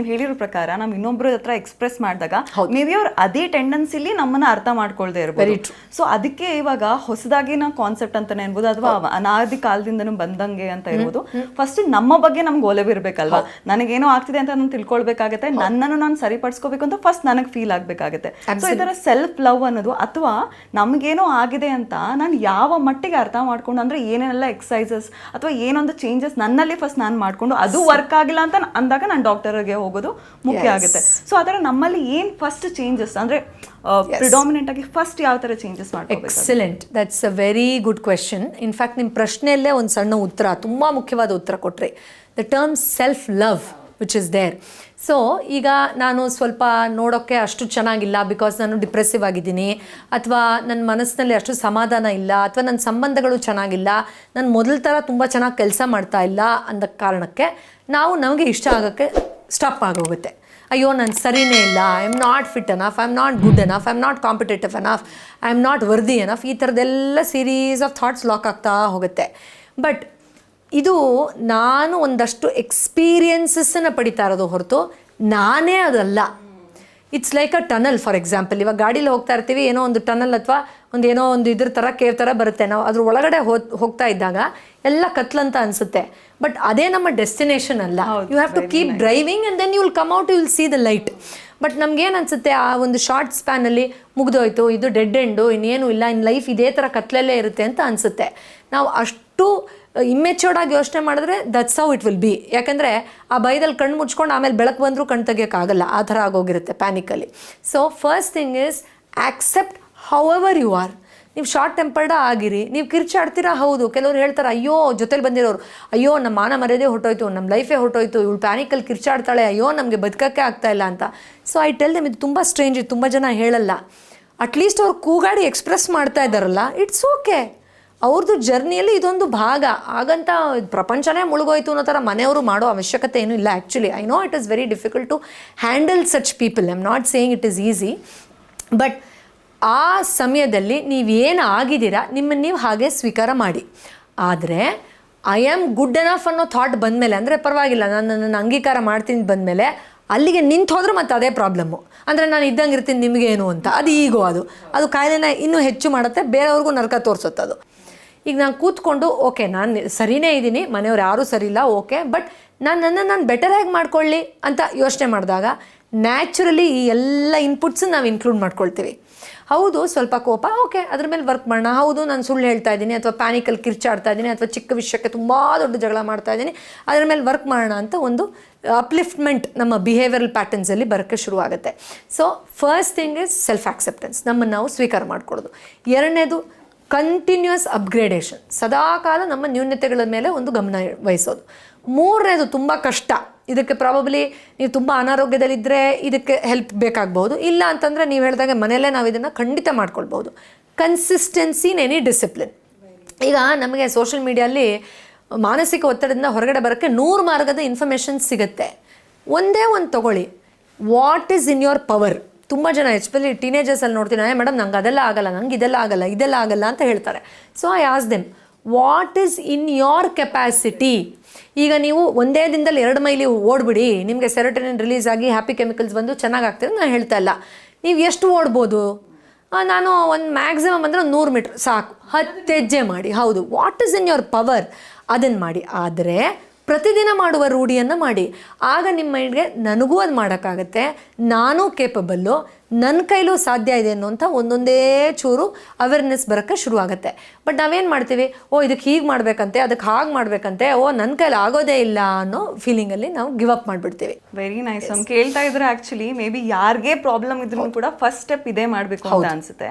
ನೀವು ಹೇಳಿರೋ ಪ್ರಕಾರ ನಾವು ಇನ್ನೊಬ್ಬರ ಹತ್ರ ಎಕ್ಸ್ಪ್ರೆಸ್ ಮಾಡಿದಾಗ ಮೇ ಬಿ ಅವ್ರು ಅದೇ ಟೆಂಡೆನ್ಸಿಲಿ ನಮ್ಮನ್ನ ಅರ್ಥ ಮಾಡ್ಕೊಳ್ದೆ ಇರ್ಬೋದು. ಸೊ ಅದಕ್ಕೆ ಇವಾಗ ಹೊಸದಾಗಿನ ಕಾನ್ಸೆಪ್ಟ್ ಅಂತಾನೆ ಅನ್ಬೋದು ಅಥವಾ ಅನಾದಿ ಕಾಲದಿಂದನೂ ಬಂದಂಗೆ ಅಂತ ಇರ್ಬೋದು. ಫಸ್ಟ್ ನಮ್ಮ ಬಗ್ಗೆ ನಮ್ಗೆ ಒಲವಿರ್ಬೇಕಲ್ವಾ? ನನಗೇನೋ ಆಗ್ತಿದೆ ಅಂತ ನಾನು ತಿಳ್ಕೊಳ್ಬೇಕಾಗತ್ತೆ. ನನ್ನನ್ನು ನಾನು ಸರಿಪಡಿಸ್ಕೋಬೇಕು ಅಂತ ಫಸ್ಟ್ ನನಗೆ ಫೀಲ್ ಆಗಬೇಕಾಗತ್ತೆ. ಸೊ ಈ ತರ ಸೆಲ್ಫ್ ಲವ್ ಅನ್ನೋದು ಅಥವಾ ನಮಗೇನೋ ಆಗಿದೆ ಅಂತ ನಾನು ಯಾವ ಮಟ್ಟಿಗೆ ಅರ್ಥ ಮಾಡ್ಕೊಂಡು ಅಂದ್ರೆ ಏನೇನೆಲ್ಲ ಎಕ್ಸಸೈಸಸ್ ಅಥವಾ ಏನೊಂದು ಚೇಂಜಸ್ ನನ್ನಲ್ಲಿ ಫಸ್ಟ್ ನಾನು ಮಾಡ್ಕೊಂಡು ಅದು ವರ್ಕ್ ಆಗಿಲ್ಲ ಅಂತ ಅಂದಾಗ ನಾನು ಡಾಕ್ಟರ್ಗೆ ಹೋಗೋದು ಮುಖ್ಯ ಆಗುತ್ತೆ. ಸೊ ಅದರ ನಮ್ಮಲ್ಲಿ ಏನ್ ಫಸ್ಟ್ ಚೇಂಜಸ್ ಅಂದ್ರೆ ಪ್ರಿಡಾಮಿನೆಂಟ್ ಆಗಿ ಫಸ್ಟ್ ಯಾವ ತರ ಚೇಂಜಸ್ ಮಾಡ್ಕೋಬೇಕು? Excellent that's a very good question in fact ನಿಮ್ಮ ಪ್ರಶ್ನೆಯಲ್ಲೇ ಒಂದು ಸಣ್ಣ ಉತ್ತರ ತುಂಬ ಮುಖ್ಯವಾದ ಉತ್ತರ ಕೊಟ್ರಿ. The term self love which is there so ಈಗ ನಾನು ಸ್ವಲ್ಪ ನೋಡೋಕ್ಕೆ ಅಷ್ಟು ಚೆನ್ನಾಗಿಲ್ಲ ಬಿಕಾಸ್ ನಾನು ಡಿಪ್ರೆಸಿವ್ ಆಗಿದ್ದೀನಿ ಅಥವಾ ನನ್ನ ಮನಸ್ಸಿನಲ್ಲಿ ಅಷ್ಟು ಸಮಾಧಾನ ಇಲ್ಲ ಅಥವಾ ನನ್ನ ಸಂಬಂಧಗಳು ಚೆನ್ನಾಗಿಲ್ಲ ನಾನು ಮೊದಲ ಥರ ತುಂಬ ಚೆನ್ನಾಗಿ ಕೆಲಸ ಮಾಡ್ತಾ ಇಲ್ಲ ಅಂದ ಕಾರಣಕ್ಕೆ ನಾವು ನಮಗೆ ಇಷ್ಟ ಆಗೋಕ್ಕೆ ಸ್ಟಾಪ್ ಆಗೋಗುತ್ತೆ. ಅಯ್ಯೋ, ನಾನು ಸರಿನೇ ಇಲ್ಲ. I am not fit enough I am not good enough I am not competitive enough I am not worthy enough ಈ ಥರದ್ದೆಲ್ಲ ಸೀರೀಸ್ ಆಫ್ ಥಾಟ್ಸ್ ಲಾಕ್ ಆಗ್ತಾ ಹೋಗುತ್ತೆ. ಬಟ್ ಇದು ನಾನು ಒಂದಷ್ಟು ಎಕ್ಸ್ಪೀರಿಯನ್ಸಸ್ಸನ್ನು ಪಡಿತಾ ಇರೋದು ಹೊರತು ನಾನೇ ಅದಲ್ಲ. It's like a tunnel for example ಇವಾಗ ಗಾಡೀಲಿ ಹೋಗ್ತಾ ಇರ್ತೀವಿ ಏನೋ ಒಂದು ಟನಲ್ ಅಥವಾ ಒಂದು ಏನೋ ಒಂದು ಇದ್ರ ಥರ ಕೇವ್ ಥರ ಬರುತ್ತೆ. ನಾವು ಅದ್ರ ಒಳಗಡೆ ಹೋ ಹೋಗ್ತಾ ಇದ್ದಾಗ ಎಲ್ಲ ಕತ್ಲಂತ ಅನಿಸುತ್ತೆ. ಬಟ್ ಅದೇ ನಮ್ಮ ಡೆಸ್ಟಿನೇಷನ್ ಅಲ್ಲ. You have to keep driving and then you will come out you will see the light but ನಮ್ಗೇನು ಅನಿಸುತ್ತೆ ಆ ಒಂದು ಶಾರ್ಟ್ ಸ್ಪ್ಯಾನಲ್ಲಿ ಮುಗ್ದೋಯ್ತು ಇದು ಡೆಡ್ ಎಂಡು ಇನ್ನೇನು ಇಲ್ಲ ಇನ್ನು ಲೈಫ್ ಇದೇ ಥರ ಕತ್ಲಲ್ಲೇ ಇರುತ್ತೆ ಅಂತ ಅನಿಸುತ್ತೆ. ನಾವು ಅಷ್ಟು ಇಮ್ಮೆಚ್ಯೂರ್ಡ್ ಆಗಿ ಯೋಚನೆ ಮಾಡಿದ್ರೆ that's how it will be ಯಾಕಂದರೆ ಆ ಭಯದಲ್ಲಿ ಕಣ್ಣು ಮುಚ್ಕೊಂಡು ಆಮೇಲೆ ಬೆಳಕು ಬಂದರೂ ಕಣ್ಣು ತೆಗಿಯೋಕ್ಕಾಗಲ್ಲ ಆ ಥರ ಆಗೋಗಿರುತ್ತೆ ಪ್ಯಾನಿಕಲ್ಲಿ so first thing is accept however you are ನೀವು ಶಾರ್ಟ್ ಟೆಂಪರ್ಡ ಆಗಿರಿ. ನೀವು ಕಿರ್ಚಾಡ್ತೀರಾ? ಹೌದು. ಕೆಲವ್ರು ಹೇಳ್ತಾರೆ, ಅಯ್ಯೋ, ಜೊತೆಲಿ ಬಂದಿರೋರು. ಅಯ್ಯೋ ನಮ್ಮ ಮಾನ ಮರ್ಯಾದೆ ಹೊಟ್ಟೋಯ್ತು ನಮ್ಮ ಲೈಫೇ ಹೊಟ್ಟೋಯ್ತು ಇವಳು ಪ್ಯಾನಿಕಲ್ಲಿ ಕಿರ್ಚಾಡ್ತಾಳೆ. ಅಯ್ಯೋ, ನಮಗೆ ಬದುಕಕ್ಕೆ ಆಗ್ತಾ ಇಲ್ಲ ಅಂತ. ಸೊ ಐ ಟೆಲ್ ದಮ್ ಇದು ತುಂಬ ಸ್ಟ್ರೇಂಜ್ ತುಂಬ ಜನ ಹೇಳಲ್ಲ. ಅಟ್ಲೀಸ್ಟ್ ಅವ್ರು ಕೂಗಾಡಿ ಎಕ್ಸ್ಪ್ರೆಸ್ ಮಾಡ್ತಾ ಇದ್ದಾರಲ್ಲ. ಇಟ್ಸ್ ಓಕೆ ಅವ್ರದ್ದು ಜರ್ನಿಯಲ್ಲಿ ಇದೊಂದು ಭಾಗ. ಹಾಗಂತ ಪ್ರಪಂಚನೇ ಮುಳುಗೋಯ್ತು ಅನ್ನೋ ಥರ ಮನೆಯವರು ಮಾಡೋ ಅವಶ್ಯಕತೆ ಏನೂ ಇಲ್ಲ actually I know it is very difficult to handle such people I am not saying it is easy but ಆ ಸಮಯದಲ್ಲಿ ನೀವೇನು ಆಗಿದ್ದೀರಾ, ನಿಮ್ಮನ್ನು ನೀವು ಹಾಗೆ ಸ್ವೀಕಾರ ಮಾಡಿ. ಆದರೆ ಐ ಆಮ್ ಗುಡ್ ಎನಫ್ ಅನ್ನೋ ಥಾಟ್ ಬಂದಮೇಲೆ, ಅಂದರೆ ಪರವಾಗಿಲ್ಲ, ನಾನು ನನ್ನ ಅಂಗೀಕಾರ ಮಾಡ್ತೀನಿ ಬಂದಮೇಲೆ, ಅಲ್ಲಿಗೆ ನಿಂತು ಹೋದ್ರೆ ಮತ್ತೆ ಅದೇ ಪ್ರಾಬ್ಲಮ್ಮು ಅಂದರೆ ನಾನು ಇದ್ದಂಗೆ ಇರ್ತೀನಿ ನಿಮಗೇನು ಅಂತ. ಅದು ಈಗೋ ಅದು. ಅದು ಕಾಯಿಲೆನ ಇನ್ನೂ ಹೆಚ್ಚು ಮಾಡುತ್ತೆ, ಬೇರೆಯವ್ರಿಗೂ ನರಕ ತೋರಿಸುತ್ತೆ ಅದು ಈಗ ನಾನು ಕೂತ್ಕೊಂಡು ಓಕೆ ನಾನು ಸರಿನೇ ಇದ್ದೀನಿ, ಮನೆಯವ್ರು ಯಾರೂ ಸರಿ ಇಲ್ಲ ಓಕೆ ಬಟ್ ನಾನು ನನ್ನನ್ನು ನಾನು ಬೆಟರ್ ಆಗಿ ಮಾಡ್ಕೊಳ್ಳಿ ಅಂತ ಯೋಚನೆ ಮಾಡಿದಾಗ ನ್ಯಾಚುರಲಿ ಈ ಎಲ್ಲ ಇನ್ಪುಟ್ಸ್ ನಾವು ಇನ್ಕ್ಲೂಡ್ ಮಾಡ್ಕೊಳ್ತೀವಿ. ಹೌದು, ಸ್ವಲ್ಪ ಕೋಪ ಓಕೆ ಅದ್ರ ಮೇಲೆ ವರ್ಕ್ ಮಾಡೋಣ. ಹೌದು, ನಾನು ಸುಳ್ಳು ಹೇಳ್ತಾ ಇದ್ದೀನಿ, ಅಥವಾ ಪ್ಯಾನಿಕಲ್ಲಿ ಕಿರ್ಚಾಡ್ತಾ ಇದ್ದೀನಿ, ಅಥವಾ ಚಿಕ್ಕ ವಿಷಯಕ್ಕೆ ತುಂಬ ದೊಡ್ಡ ಜಗಳ ಮಾಡ್ತಾ ಇದ್ದೀನಿ, ಅದ್ರ ಮೇಲೆ ವರ್ಕ್ ಮಾಡೋಣ ಅಂತ ಒಂದು ಅಪ್ಲಿಫ್ಟ್ಮೆಂಟ್ ನಮ್ಮ ಬಿಹೇವಿಯರಲ್ ಪ್ಯಾಟರ್ನ್ಸಲ್ಲಿ ಬರೋಕ್ಕೆ ಶುರುವಾಗುತ್ತೆ. So first thing is self acceptance ನಮ್ಮನ್ನು ನಾವು ಸ್ವೀಕಾರ ಮಾಡ್ಕೊಳ್ಳೋದು ಎರಡನೇದು ಕಂಟಿನ್ಯೂಸ್ ಅಪ್ಗ್ರೇಡೇಷನ್ ಸದಾಕಾಲ ನಮ್ಮ ನ್ಯೂನತೆಗಳ ಮೇಲೆ ಒಂದು ಗಮನ ವಹಿಸೋದು. ಮೂರನೇದು ತುಂಬ ಕಷ್ಟ. ಇದಕ್ಕೆ ಪ್ರಾಬಬ್ಲಿ ನೀವು ತುಂಬ ಅನಾರೋಗ್ಯದಲ್ಲಿದ್ದರೆ ಇದಕ್ಕೆ ಹೆಲ್ಪ್ ಬೇಕಾಗ್ಬೋದು ಇಲ್ಲ ಅಂತಂದರೆ ನೀವು ಹೇಳಿದಾಗ ಮನೆಯಲ್ಲೇ ನಾವು ಇದನ್ನು ಖಂಡಿತ ಮಾಡ್ಕೊಳ್ಬೋದು ಕನ್ಸಿಸ್ಟೆನ್ಸಿ ಇನ್ ಎನಿ ಡಿಸಿಪ್ಲಿನ್ ಈಗ ನಮಗೆ ಸೋಷಿಯಲ್ ಮೀಡಿಯಲ್ಲಿ ಮಾನಸಿಕ ಒತ್ತಡದಿಂದ ಹೊರಗಡೆ ಬರೋಕ್ಕೆ ನೂರು ಮಾರ್ಗದ ಇನ್ಫಾರ್ಮೇಷನ್ ಸಿಗುತ್ತೆ. ಒಂದೇ ಒಂದು ತಗೊಳ್ಳಿ. What is in your power ತುಂಬ ಜನ ಎಸ್ಪೆಷಲಿ ಟೀನೇಜರ್ಸಲ್ಲಿ ನೋಡ್ತೀನಿ ಮೇಡಮ್ ನಂಗೆ ಅದೆಲ್ಲ ಆಗಲ್ಲ, ನಂಗೆ ಇದೆಲ್ಲ ಆಗಲ್ಲ ಇದೆಲ್ಲ ಆಗಲ್ಲ ಅಂತ ಹೇಳ್ತಾರೆ. So I ask them what is in your capacity ಈಗ ನೀವು ಒಂದೇ ದಿನದಲ್ಲಿ ಎರಡು ಮೈಲಿ ಓಡ್ಬಿಡಿ, ನಿಮಗೆ ಸೆರೋಟನಿನ್ ರಿಲೀಸ್ ಆಗಿ ಹ್ಯಾಪಿ ಕೆಮಿಕಲ್ಸ್ ಬಂದು ಚೆನ್ನಾಗಿ ಆಗ್ತದೆ ನಾನು ಹೇಳ್ತಾ ಇಲ್ಲ. ನೀವು ಎಷ್ಟು ಓಡ್ಬೋದು? ನಾನು ಒಂದು ಮ್ಯಾಕ್ಸಿಮಮ್ ಅಂದರೆ ಒಂದು ನೂರು ಮೀಟ್ರ್, ಸಾಕು. ಹತ್ತು ಹೆಜ್ಜೆ ಮಾಡಿ. ಹೌದು. What is in your power ಅದನ್ನು ಮಾಡಿ. ಆದರೆ ಪ್ರತಿದಿನ ಮಾಡುವ ರೂಢಿಯನ್ನು ಮಾಡಿ. ಆಗ ನಿಮ್ಮ ಮೈಂಡ್ಗೆ ನನಗೂ ಅದು ಮಾಡೋಕ್ಕಾಗತ್ತೆ ನಾನು ಕೇಪಬಲ್ಲು ನನ್ನ ಕೈಲೂ ಸಾಧ್ಯ ಇದೆ ಅನ್ನೋಂಥ ಒಂದೊಂದೇ ಚೂರು ಅವೇರ್ನೆಸ್ ಬರೋಕ್ಕೆ ಶುರುವಾಗುತ್ತೆ. ಬಟ್ ನಾವೇನು ಮಾಡ್ತೀವಿ? ಓ ಇದಕ್ಕೆ ಹೀಗೆ ಮಾಡಬೇಕಂತೆ ಅದಕ್ಕೆ ಹಾಗೆ ಮಾಡಬೇಕಂತೆ ಓ ನನ್ನ ಕೈಲಿ ಆಗೋದೇ ಇಲ್ಲ ಅನ್ನೋ ಫೀಲಿಂಗಲ್ಲಿ ನಾವು ಗಿವ್ ಅಪ್ ಮಾಡಿಬಿಡ್ತೀವಿ. ವೆರಿ ನೈಸ್ ನಮ್ ಕೇಳ್ತಾ ಇದ್ರೆ ಆ್ಯಕ್ಚುಲಿ ಮೇ ಬಿ ಯಾರಿಗೆ ಪ್ರಾಬ್ಲಮ್ ಇದ್ರೂ ಕೂಡ ಫಸ್ಟ್ ಸ್ಟೆಪ್ ಇದೇ ಮಾಡಬೇಕು ಅಂತ ಅನ್ಸುತ್ತೆ.